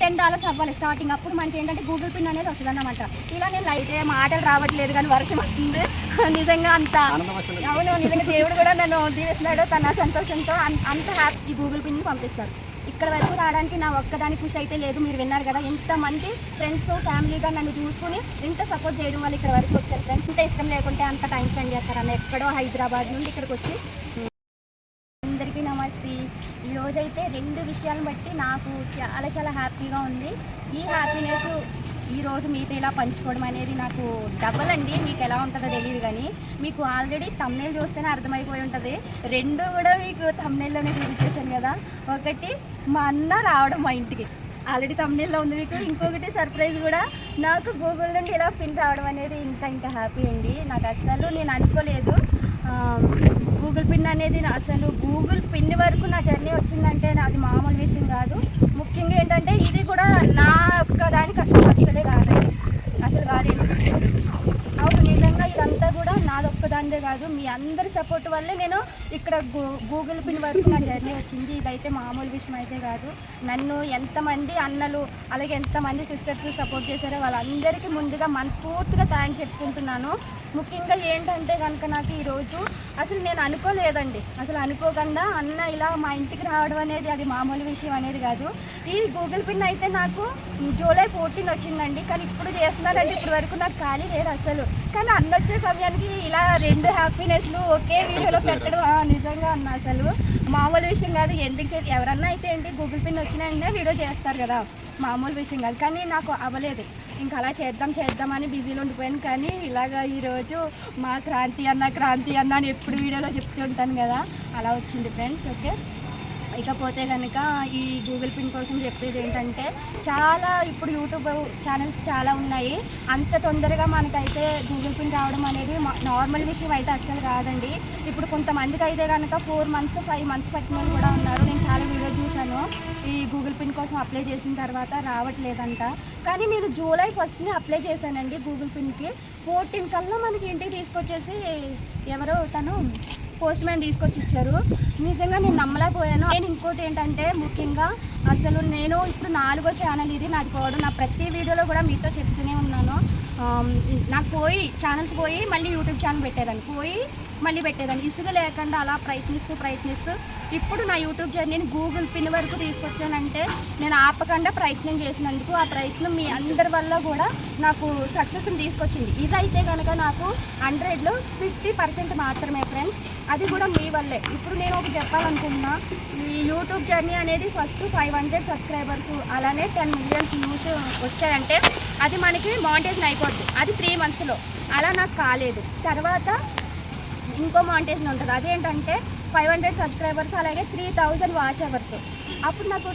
Ten dollars అవ్వాలి starting అప్పుడు మనకి ఏంటంటే గూగుల్ పిన్ అనేది వస్తుంది అన్నమాట ఇలా నేను అయితే మాటలు రావట్లేదు కానీ వర్షం వస్తుంది. నిజంగా అంత అవును నిజంగా దేవుడు కూడా నన్ను దీవిస్తున్నాడు. తన సంతోషంతో అంత హ్యాపీ గూగుల్ పిన్ పంపిస్తారు ఇక్కడ వరకు రావడానికి నా ఒక్కదాని ఖుషి అయితే లేదు. మీరు విన్నారు కదా ఎంతమంది ఫ్రెండ్స్ ఫ్యామిలీగా నన్ను చూసుకుని ఇంత సపోర్ట్ చేయడం వల్ల ఇక్కడ వరకు వచ్చారు. ఫ్రెండ్స్ ఇంత ఇష్టం లేకుంటే అంత టైం స్పెండ్ చేస్తారన్న ఎక్కడో హైదరాబాద్ నుండి ఇక్కడికి వచ్చి ఈరోజైతే రెండు విషయాలను బట్టి నాకు చాలా చాలా హ్యాపీగా ఉంది. ఈ హ్యాపీనెస్ ఈరోజు మీతో ఇలా పంచుకోవడం అనేది నాకు డబల్ అండి. మీకు ఎలా ఉంటుందో తెలియదు కానీ మీకు ఆల్రెడీ తమ్నేల్ చూస్తేనే అర్థమైపోయి ఉంటుంది. రెండు కూడా మీకు తమ్నేల్లోనే చూపించేశాను కదా. ఒకటి మా అన్న రావడం మా ఇంటికి. ఆల్రెడీ తమ్నేల్లో ఉంది మీకు. ఇంకొకటి సర్ప్రైజ్ కూడా నాకు గూగుల్ నుండి ఇలా పిన్ రావడం అనేది ఇంకా ఇంకా హ్యాపీ అండి. నాకు అస్సలు నేను అనుకోలేదు. గూగుల్ పిన్ అనేది అసలు గూగుల్ పిన్ వరకు నా జర్నీ వచ్చిందంటే నాది మామూలు విషయం కాదు. ముఖ్యంగా ఏంటంటే ఇది కూడా నా ఒక్క దాని కష్టం అస్సలే కాదు అసలు కాలేదు అవును నిజంగా ఇదంతా కూడా నాది కాదు మీ అందరి సపోర్ట్ వల్లే నేను ఇక్కడ గూ గూగుల్ పిన్ వరకు నా జర్నీ వచ్చింది. ఇదైతే మామూలు విషయం అయితే కాదు. నన్ను ఎంతమంది అన్నలు అలాగే ఎంతమంది సిస్టర్స్ సపోర్ట్ చేశారో వాళ్ళందరికీ ముందుగా మనస్ఫూర్తిగా థ్యాంక్ చెప్పుకుంటున్నాను. ముఖ్యంగా ఏంటంటే కనుక నాకు ఈరోజు అసలు నేను అనుకోలేదండి. అసలు అనుకోకుండా అన్న ఇలా మా ఇంటికి రావడం అనేది అది మామూలు విషయం అనేది కాదు. ఈ గూగుల్ పిన్ అయితే నాకు జూలై ఫోర్టీన్ వచ్చిందండి. కానీ ఇప్పుడు చేస్తున్నానంటే ఇప్పటి వరకు నాకు ఖాళీ లేదు అసలు. కానీ అన్న వచ్చే సమయానికి ఇలా రెండు హ్యాపీనెస్లు ఒకే వీడియోలో పెట్టడం నిజంగా అన్న అసలు. మామూలు విషయం కాదు ఎందుకు చే ఎవరన్నా అయితే ఏంటి గూగుల్ పిన్ వచ్చినా వీడియో చేస్తారు కదా మామూలు విషయం కాదు. కానీ నాకు అవ్వలేదు. ఇంకా అలా చేద్దాం చేద్దామని బిజీలో ఉండిపోయాను. కానీ ఇలాగా ఈరోజు మా క్రాంతి అన్న క్రాంతి అన్న అని ఎప్పుడు వీడియోలో చెప్తూ ఉంటాను కదా అలా వచ్చింది ఫ్రెండ్స్ ఓకే ఇకపోతే కనుక ఈ గూగుల్ పిన్ కోసం చెప్పేది ఏంటంటే చాలా ఇప్పుడు యూట్యూబ్ ఛానల్స్ చాలా ఉన్నాయి. అంత తొందరగా మనకైతే గూగుల్ పిన్ రావడం అనేది నార్మల్ విషయం అయితే అస్సలు కాదండి. ఇప్పుడు కొంతమందికి అయితే కనుక ఫోర్ మంత్స్ ఫైవ్ మంత్స్ పట్టిన వాళ్ళు కూడా ఉన్నారు. నేను చాలా వీడియో చూశాను. ఈ గూగుల్ పిన్ కోసం అప్లై చేసిన తర్వాత రావట్లేదంట. కానీ నేను జూలై ఫస్ట్ని అప్లై చేశానండి గూగుల్ పిన్కి. ఫోర్టీన్ కల్లా మనకి ఇంటికి తీసుకొచ్చేసి ఎవరో తను పోస్ట్ మ్యాన్ తీసుకొచ్చి ఇచ్చారు. నిజంగా నేను నమ్మలేకపోయాను. నేను ఇంకోటి ఏంటంటే ముఖ్యంగా అసలు నేను ఇప్పుడు నాలుగో ఛానల్ ఇది. నాది పోవడం నా ప్రతి వీడియోలో కూడా మీతో చెప్తూనే ఉన్నాను. నాకు పోయి ఛానల్స్ పోయి మళ్ళీ యూట్యూబ్ ఛానల్ పెట్టేదాన్ని. పోయి మళ్ళీ పెట్టేదాన్ని. ఇసుక లేకుండా అలా ప్రయత్నిస్తూ ప్రయత్నిస్తూ ఇప్పుడు నా యూట్యూబ్ జర్నీని గూగుల్ పిన్ వరకు తీసుకొచ్చానంటే నేను ఆపకుండా ప్రయత్నం చేసినందుకు ఆ ప్రయత్నం మీ అందరి వల్ల కూడా నాకు సక్సెస్ని తీసుకొచ్చింది. ఇదైతే కనుక నాకు హండ్రెడ్లో ఫిఫ్టీ పర్సెంట్ మాత్రమే ఫ్రెండ్స్ అది కూడా మీ వల్లే. ఇప్పుడు నేను ఒకటి చెప్పాలనుకుంటున్నా. ఈ యూట్యూబ్ జర్నీ అనేది ఫస్ట్ ఫైవ్ హండ్రెడ్ సబ్స్క్రైబర్స్ అలానే టెన్ మిలియన్స్ వ్యూస్ వచ్చాయంటే అది మనకి మౌంటేషన్ అయిపోద్ది. అది త్రీ మంత్స్లో అలా నాకు కాలేదు. తర్వాత ఇంకో మౌంటేషన్ ఉంటుంది. అదేంటంటే ఫైవ్ హండ్రెడ్ సబ్స్క్రైబర్స్ అలాగే త్రీ థౌజండ్ వాచ్ అవర్స్ అప్పుడు నాకు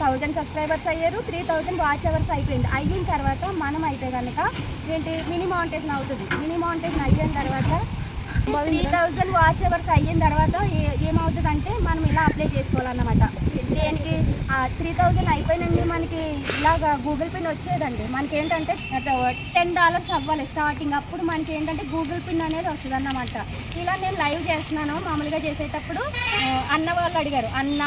థౌజండ్ సబ్స్క్రైబర్స్ అయ్యారు త్రీ థౌజండ్ వాచ్ అవర్స్ అయిపోయింది. అయిన తర్వాత మనం అయితే కనుక ఏంటి మినీ మౌంటేషన్ అవుతుంది. మినీ మౌంటేషన్ అయిన తర్వాత త్రీ థౌజండ్ వాచ్ అవర్స్ అయిన తర్వాత ఏ- ఏమవుతుందంటే మనం ఇలా అప్లై చేసుకోవాలన్నమాట. దేనికి? త్రీ థౌజండ్ అయిపోయిన మనకి ఇలాగ గూగుల్ పిన్ వచ్చేదండి. మనకి ఏంటంటే టెన్ డాలర్స్ అవ్వాలి స్టార్టింగ్ అప్పుడు మనకి ఏంటంటే గూగుల్ పిన్ అనేది వస్తుంది అన్నమాట ఇలా నేను లైవ్ చేస్తున్నాను. మామూలుగా చేసేటప్పుడు అన్న వాళ్ళు అడిగారు. అన్న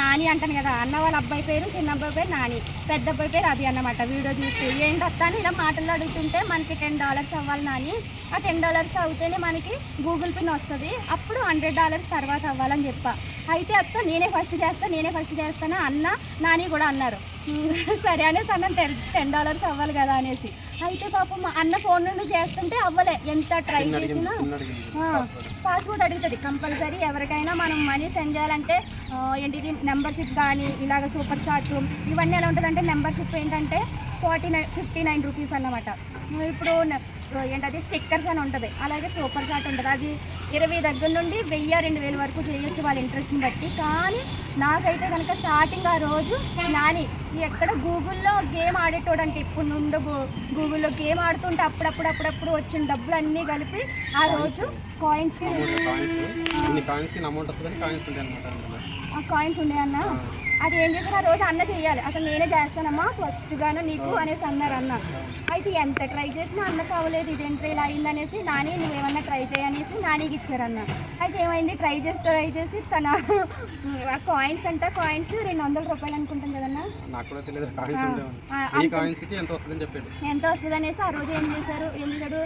నాని అంటాను కదా. అన్న వాళ్ళ అబ్బాయి పేరు చిన్న అబ్బాయి పేరు నాని. పెద్ద అబ్బాయి పేరు అభి అన్నమాట. వీడియో చూస్తూ ఏంటి అత్త అని ఇలా మాటలు అడుగుతుంటే మనకి టెన్ డాలర్స్ అవ్వాలి నాని. ఆ టెన్ డాలర్స్ అవుతేనే మనకి గూగుల్ పిన్ వస్తుంది. అప్పుడు హండ్రెడ్ డాలర్స్ తర్వాత అవ్వాలని చెప్పా. అయితే అత్త నేనే ఫస్ట్ చేస్తాను నేనే ఫస్ట్ చేస్తాను? అన్న నాని కూడా అన్నారు. సరే అనేసి అన్న టెన్ టెన్ డాలర్స్ అవ్వాలి కదా అనేసి. అయితే పాపం మా అన్న ఫోన్ నుండి చేస్తుంటే అవ్వలే. ఎంత ట్రై చేసినా పాస్వర్డ్ అడుగుతుంది కంపల్సరీ. ఎవరికైనా మనం మనీ సెండ్ చేయాలంటే ఏంటిది? మెంబర్షిప్ కానీ ఇలాగ సూపర్ చాట్ ఇవన్నీ ఎలా ఉంటుందంటే మెంబర్షిప్ ఏంటంటే forty nine fifty nine rupees అన్నమాట. ఇప్పుడు ఏంటది? స్టిక్కర్స్ అని ఉంటుంది. అలాగే సూపర్ చాట్ ఉంటుంది. అది ఇరవై దగ్గర నుండి వెయ్యి రెండు వేల వరకు చేయొచ్చు వాళ్ళ ఇంట్రెస్ట్ని బట్టి. కానీ నాకైతే కనుక స్టార్టింగ్ ఆ రోజు నాని ఎక్కడ గూగుల్లో గేమ్ ఆడేటోడంటే ఇప్పుడు నుండి గూగుల్లో గేమ్ ఆడుతుంటే అప్పుడప్పుడు అప్పుడప్పుడు వచ్చిన డబ్బులు అన్నీ కలిపి ఆ రోజు కాయిన్స్ అమౌంట్ కాయిన్స్ ఉంటాయి అనమాట ఆ కాయిన్స్ ఉన్నాయన్న అది ఏం ఆ రోజు అన్న చెయ్యాలి. అసలు నేనే చేస్తానమ్మా ఫస్ట్ గాను నీకు అనేసి అన్నారు అన్న. అయితే ఎంత ట్రై చేసినా అన్న కావలేదు. ఇదేంటి ఇలా అయిందనేసి నాని నువ్వేమన్నా ట్రై చేయనేసి నానికి ఇచ్చారన్న అయితే ఏమైంది? ట్రై చేసి ట్రై చేసి తన కాయిన్స్ అంట కాయిన్స్ రెండు వందల రూపాయలు అనుకుంటాం కదన్నా? ఎంత వస్తుంది అనేసి ఆ రోజు ఏం చేశారు? ఏం చేశాడు?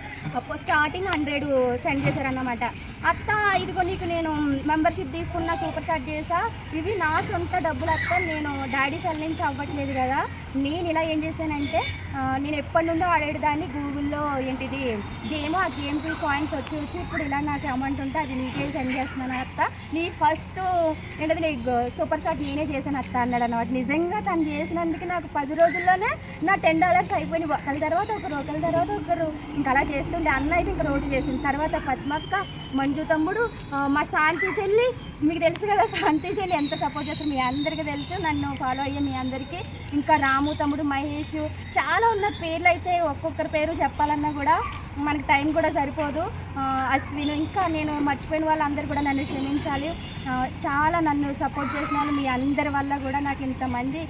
స్టార్టింగ్ హండ్రెడ్ సెండ్ చేశారు అన్నమాట అత్త ఇదిగో నీకు నేను మెంబర్షిప్ తీసుకున్న సూపర్ షాట్ చేసా. ఇవి నా సొంత డబ్బులు అత్త నేను డాడీ సెల్ నుంచి అవ్వట్లేదు కదా. నేను ఇలా ఏం చేశానంటే నేను ఎప్పటి నుండో ఆడేదాన్ని గూగుల్లో ఏంటిది గేమ్ ఆ గేమ్కి కాయిన్స్ వచ్చి వచ్చి ఇప్పుడు ఇలా నాకు అమౌంట్ ఉంటే అది నీకే సెండ్ చేస్తున్నాను అత్త. నీ ఫస్ట్ ఏంటది నీ సూపర్ షాట్ నేనే చేశాను అత్త అన్నాడు అన్నమాట. నిజంగా తను చేసినందుకు నాకు పది రోజుల్లోనే నా టెన్ డాలర్స్ అయిపోయిన ఒకరి తర్వాత ఒకరు ఒకరి తర్వాత ఒకరు. ఇంకా అలా చేస్తుండే అన్న అయితే ఇంకా రోడ్డు చేసింది తర్వాత పద్మక్క మంజు తమ్ముడు మా శాంతి చెల్లి. మీకు తెలుసు కదా శాంతి చెల్లి ఎంత సపోర్ట్ చేస్తారు మీ అందరికీ తెలుసు. నన్ను ఫాలో అయ్యే మీ అందరికీ. ఇంకా రాము తమ్ముడు మహేష్ చాలా ఉన్న పేర్లు అయితే ఒక్కొక్కరి పేరు చెప్పాలన్నా కూడా మనకి టైం కూడా సరిపోదు. అశ్విన్ ఇంకా నేను మర్చిపోయిన వాళ్ళందరూ కూడా నన్ను క్షమించాలి. చాలా నన్ను సపోర్ట్ చేసిన వాళ్ళు మీ అందరి వల్ల కూడా నాకు ఇంతమంది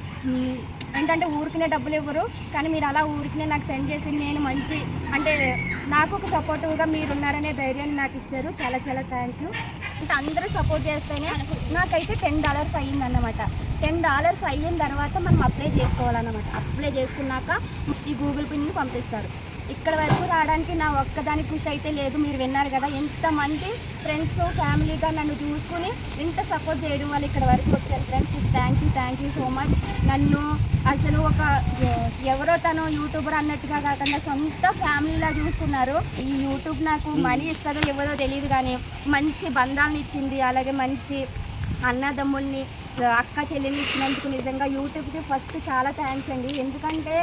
ఏంటంటే ఊరికినే డబ్బులు ఇవ్వరు. కానీ మీరు అలా ఊరికినే నాకు సెండ్ చేసి నేను మంచి అంటే నాకు ఒక సపోర్టివ్గా మీరు ఉన్నారనే ధైర్యాన్ని నాకు ఇచ్చారు. చాలా చాలా థ్యాంక్ యూ అంటే అందరూ సపోర్ట్ చేస్తేనే నాకైతే టెన్ డాలర్స్ అయ్యిందన్నమాట. టెన్ డాలర్స్ అయిన తర్వాత మనం అప్లై చేసుకోవాలన్నమాట. అప్లై చేసుకున్నాక ఈ గూగుల్ పిన్ని పంపిస్తారు. ఇక్కడ వరకు రావడానికి నా ఒక్కదాని కృషి అయితే లేదు. మీరు విన్నారు కదా ఎంతమంది ఫ్రెండ్స్ ఫ్యామిలీగా నన్ను చూసుకుని ఇంత సపోర్ట్ చేయడం వల్ల ఇక్కడ వరకు వచ్చారు. Friends thank you thank you so much నన్ను అసలు ఒక ఎవరో తను యూట్యూబర్ అన్నట్టుగా కాకుండా సొంత ఫ్యామిలీలా చూసుకున్నారు ఈ యూట్యూబ్ నాకు మనీ ఇస్తుందో ఇవ్వదో తెలియదు కానీ మంచి బంధాలను ఇచ్చింది. అలాగే మంచి అన్నదమ్ముల్ని అక్క చెల్లెల్ని ఇచ్చినందుకు నిజంగా యూట్యూబ్కి ఫస్ట్ చాలా థ్యాంక్స్ అండి. ఎందుకంటే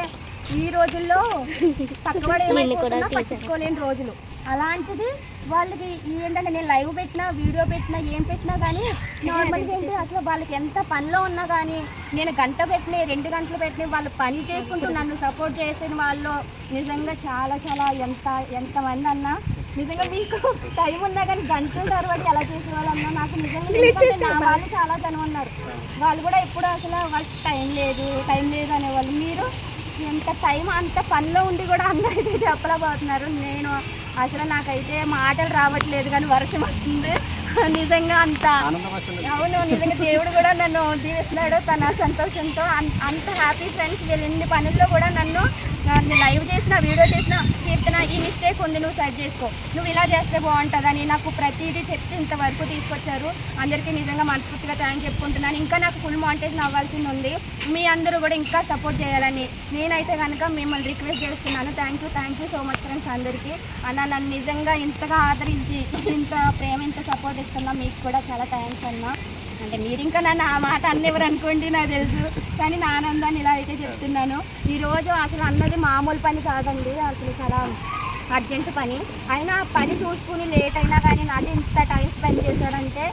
ఈ రోజుల్లో ఏమైపోతున్నా పట్టించుకోలేని రోజులు. అలాంటిది వాళ్ళకి ఏంటంటే నేను లైవ్ పెట్టినా వీడియో పెట్టినా ఏం పెట్టినా కానీ నార్మల్గా ఏంటి అసలు వాళ్ళకి ఎంత పనిలో ఉన్నా కానీ నేను గంట పెట్టిన రెండు గంటలు పెట్టిన వాళ్ళు పని చేసుకుంటూ నన్ను సపోర్ట్ చేసిన వాళ్ళు నిజంగా చాలా చాలా ఎంత ఎంతమంది అన్నా నిజంగా మీకు టైం ఉన్నా కానీ గంటల తర్వాత ఎలా చేసే వాళ్ళన్నా నాకు నిజంగా నా వాళ్ళు చాలా జనం ఉన్నారు వాళ్ళు కూడా ఎప్పుడు అసలు వాళ్ళకి టైం లేదు టైం లేదు అనేవాళ్ళు. మీరు ఎంత టైం అంత పనిలో ఉండి కూడా అందరికీ చెప్పలేకపోతున్నారు. నేను అసలు నాకైతే మాటలు రావట్లేదు కానీ వర్షం వస్తుంది. నిజంగా అంత. అవును నిజంగా దేవుడు కూడా నన్ను దీవిస్తున్నాడు తన సంతోషంతో. అంత హ్యాపీ ఫ్రెండ్స్ వీళ్ళిన్ని పనుల్లో కూడా నన్ను లైవ్ చేసిన వీడియో చేసిన కీర్తన ఈ మిస్టేక్ ఉంది. నువ్వు సెట్ చేసుకో. నువ్వు ఇలా చేస్తే బాగుంటుందని నాకు ప్రతిదీ చెప్తే ఇంతవరకు తీసుకొచ్చారు. అందరికీ నిజంగా మనస్ఫూర్తిగా థ్యాంక్ చెప్పుకుంటున్నాను. ఇంకా నాకు ఫుల్ మాంటేజ్ అవ్వాల్సింది ఉంది. మీ అందరూ కూడా ఇంకా సపోర్ట్ చేయాలని నేనైతే కనుక మిమ్మల్ని రిక్వెస్ట్ చేస్తున్నాను. Thank you thank you so much friends అందరికీ. అన్న నన్ను నిజంగా ఇంతగా ఆదరించి ఇంత ప్రేమ ఇంత సపోర్ట్ ఇస్తున్నా మీకు కూడా చాలా థ్యాంక్స్ అన్న. అంటే మీరు ఇంకా నన్ను ఆ మాట అన్నెవరు అనుకోండి నాకు తెలుసు కానీ నా ఆనందాన్ని ఇలా అయితే చెప్తున్నాను. ఈరోజు అసలు అన్నది మామూలు పని కాదండి అసలు చాలా అర్జెంట్ పని. అయినా ఆ పని చూసుకుని లేట్ అయినా కానీ నాది ఇంత టైం స్పెండ్ చేశాడంటే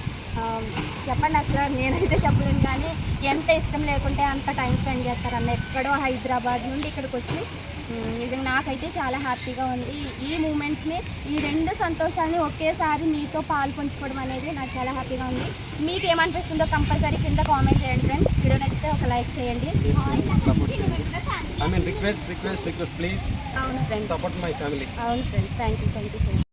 చెప్పండి అసలు నేనైతే చెప్పలేను కానీ ఎంత ఇష్టం లేకుంటే అంత టైం స్పెండ్ చేస్తారన్న. ఎక్కడో హైదరాబాద్ నుండి ఇక్కడికి వచ్చి నిజంగా నాకైతే చాలా హ్యాపీగా ఉంది. ఈ- మూమెంట్స్ని ఈ రెండు సంతోషాన్ని ఒకేసారి మీతో పాలు పంచుకోవడం అనేది నాకు చాలా హ్యాపీగా ఉంది. మీకు ఏమనిపిస్తుందో కంపల్సరీ కింద కామెంట్ చేయండి ఫ్రెండ్స్. వీడియో నచ్చితే ఒక లైక్ చేయండి. I mean request request request please అవును ఫ్రెండ్స్. సపోర్ట్ మై ఫ్యామిలీ అవును friends. Thank you thank you so much